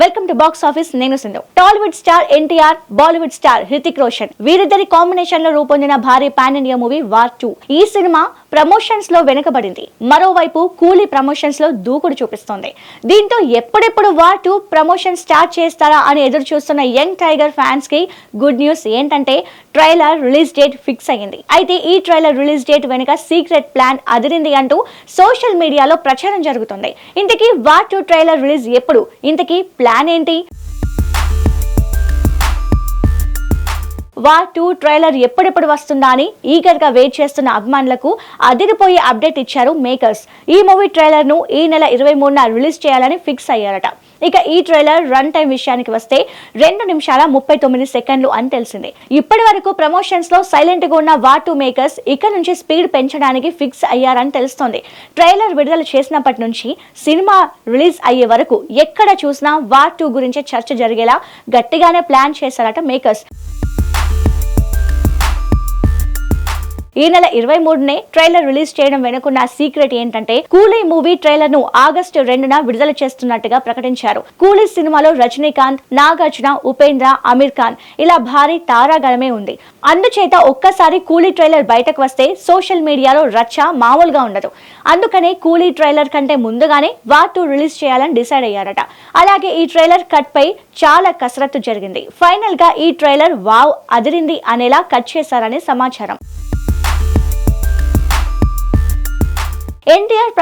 Welcome to box office నేను Sindhu. Tollywood star NTR Bollywood star Hrithik Roshan వీరిద్దరి కాంబినేషన్లో రూపొందిన భారీ pan India movie War two ఈ సినిమా ప్రమోషన్స్లో వెనుకబడింది. మరోవైపు కూలీ ప్రమోషన్స్లో దూకుడు చూపిస్తోంది. దీంతో ఎప్పుడెప్పుడు వార్ టూ ప్రమోషన్ స్టార్ట్ చేస్తారా అని ఎదురు చూస్తున్న యంగ్ టైగర్ ఫ్యాన్స్కి గుడ్ న్యూస్ ఏంటంటే ట్రైలర్ రిలీజ్ డేట్ ఫిక్స్ అయ్యింది. అయితే ఈ ట్రైలర్ రిలీజ్ డేట్ వెనుక సీక్రెట్ ప్లాన్ అదిరింది అంటూ సోషల్ మీడియాలో ప్రచారం జరుగుతుంది. ఇంతకీ వార్ టూ ట్రైలర్ రిలీజ్ ఎప్పుడు? ఇంతకీ ప్లాన్ ఏంటి? వార్ టూ ట్రైలర్ ఎప్పుడెప్పుడు వస్తుందా అని ఈగర్గా వెయిట్ చేస్తున్న అభిమానులకు అదిరిపోయే అప్డేట్ ఇచ్చారు మేకర్స్ ఈ మూవీ ట్రైలర్ను ఈ నెల ఇరవై మూడున రిలీజ్ చేయాలని ఫిక్స్ అయ్యారట. ఇక ఈ ట్రైలర్ రన్ టైం విషయానికి వస్తే రెండు నిమిషాల ముప్పై తొమ్మిది సెకండ్లు అని తెలిసింది. ఇప్పటి వరకు ప్రమోషన్స్లో సైలెంట్గా ఉన్న వార్ టూ మేకర్స్ ఇక నుంచి స్పీడ్ పెంచడానికి ఫిక్స్ అయ్యారని తెలుస్తోంది. ట్రైలర్ విడుదల చేసినప్పటి నుంచి సినిమా రిలీజ్ అయ్యే వరకు ఎక్కడ చూసినా వార్ టూ చర్చ జరిగేలా గట్టిగానే ప్లాన్ చేశారట మేకర్స్ ఈ నెల ఇరవై మూడునే ట్రైలర్ రిలీజ్ చేయడం వెనుకున్న సీక్రెట్ ఏంటంటే కూలీ మూవీ ట్రైలర్ను ఆగస్టు రెండున విడుదల చేస్తున్నట్టుగా ప్రకటించారు. కూలీ సినిమాలో రజనీకాంత్ నాగార్జున ఉపేంద్ర అమీర్ ఖాన్ ఇలా భారీ తారాగణమే ఉంది. అందుచేత ఒక్కసారి కూలీ ట్రైలర్ బయటకు వస్తే సోషల్ మీడియాలో రచ్చ మామూలుగా ఉండదు. అందుకనే కూలీ ట్రైలర్ కంటే ముందుగానే వార్ టూ రిలీజ్ చేయాలని డిసైడ్ అయ్యారట. అలాగే ఈ ట్రైలర్ కట్ పై చాలా కసరత్తు జరిగింది. ఫైనల్గా ఈ ట్రైలర్ వావ్ అదిరింది అనేలా కట్ చేశారని సమాచారం.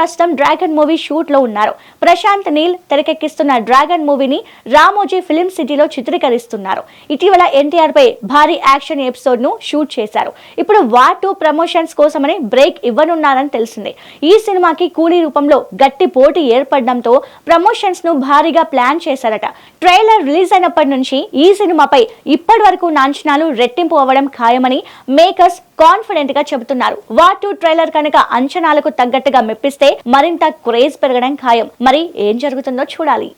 ప్రస్తుతం డ్రాగన్ మూవీ షూట్లో ఉన్నారు. ప్రశాంత్ నీల్ తెరకెక్కిస్తున్న డ్రాగన్ మూవీని రామోజీ ఫిలిం సిటీలో చిత్రీకరిస్తున్నారు. ఇటీవల ఎన్టీఆర్ పై భారీ యాక్షన్ ఎపిసోడ్ను షూట్ చేశారు. ఇప్పుడు వార్ టూ ప్రమోషన్స్ కోసమని బ్రేక్ ఇవ్వనున్నారని తెలిసింది. ఈ సినిమాకి కూలీ రూపంలో గట్టి పోటీ ఏర్పడడంతో ప్రమోషన్స్ను భారీగా ప్లాన్ చేశారట. ట్రైలర్ రిలీజ్ అయినప్పటి నుంచి ఈ సినిమాపై ఇప్పటి వరకు నాంచనాలు రెట్టింపు అవ్వడం ఖాయమని మేకర్స్ కాన్ఫిడెంట్గా చెబుతున్నారు. వార్ టూ ట్రైలర్ కనుక అంచనాలకు తగ్గట్టుగా మెప్పిస్తే మరింత క్రేజ్ పెరగడం ఖాయం. మరి ఏం జరుగుతుందో చూడాలి.